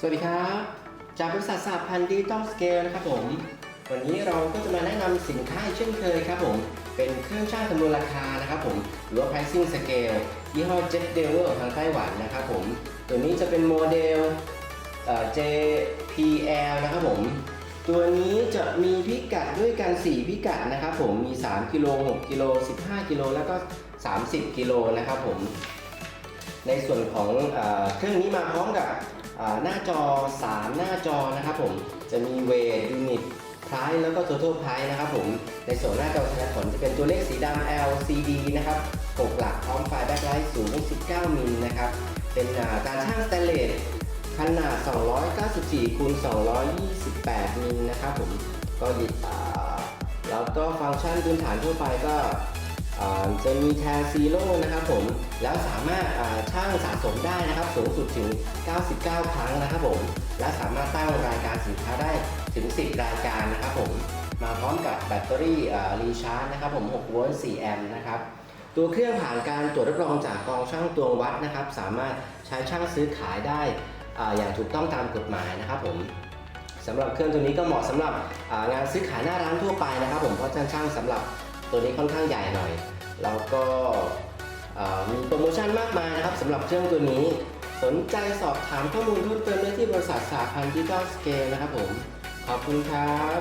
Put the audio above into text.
สวัสดีครับ จากบริษัทสาพันธ์ดิจิตอลสเกลนะครับผม วันนี้เราก็จะมาแนะนำสินค้าเช่นเคยครับผม เป็นเครื่องช่างคำนวณราคานะครับผม หรือว่า pricing scale ยี่ห้อ Jet d e v e l ทางไต้หวันนะครับผม ตัวนี้จะเป็นโมเดล JPL นะครับผม ตัวนี้จะมีพิกัดด้วยกัน 4 พิกัดนะครับผม มี 3 กิโล 6 กิโล 15 กิโล แล้วก็ 30 กิโลนะครับผม ในส่วนของเอเครื่องนี้มาพร้อมกับ หน้าจอ 3 หน้าจอนะครับผมจะมีเวทยูนิตไพรแล้วก็ total price นะครับผมในส่วนหน้าจอแสดงผลจะเป็นตัวเลขสีดำ LCD นะครับ6หลักพร้อมไฟแบ็คไลท์สูง 19 มิลนะครับเป็นาการช่างสแตนเลสขนาด 294คูณ228 มิลนะครับผมก็หยิบอ่าแล้วก็ฟังก์ชันพื้นฐานทั่วไปก็ จะมีแทนซีโร่นะครับผมแล้วสามารถช่างสะสมได้นะครับสูงสุดถึง 99 ครั้งนะครับผมและสามารถตั้งรายการสินค้าได้ถึง 10 รายการนะครับผมมาพร้อมกับแบตเตอรี่รีชาร์จนะครับผม6โวลต์4แอมป์นะครับตัวเครื่องผ่านการตรวจรับรองจากกองช่างตวงวัดนะครับ สามารถใช้ช่างซื้อขายได้อย่างถูกต้องตามกฎหมายนะครับผมสำหรับเครื่องตัวนี้ก็เหมาะสำหรับงานซื้อขายหน้าร้านทั่วไปนะครับ ผมเพราะช่างๆสำหรับ ตัวนี้ค่อนข้างใหญ่หน่อย แล้วก็มีโปรโมชั่นมากมายนะครับสำหรับเครื่องตัวนี้ สนใจสอบถามข้อมูลเพิ่มเติมได้ที่บริษัทสาพันธ์ดิจิทัลสเกลนะครับผม ขอบคุณครับ